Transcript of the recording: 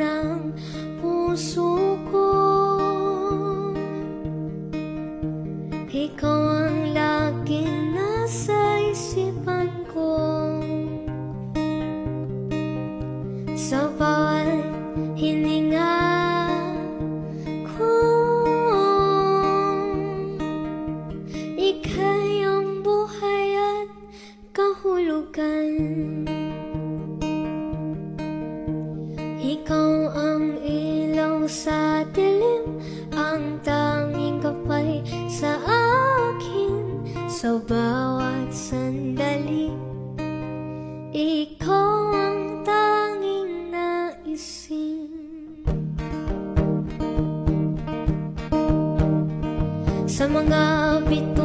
ng puso ko. Ikaw ang laging nasa isipan ko. Sa bawat hininga ko. Ika'y ang buhay at kahulugan sa dilim Ang tanging kapay sa akin. Sa bawat sandali Ikaw ang tanging naisin Sa mga bituin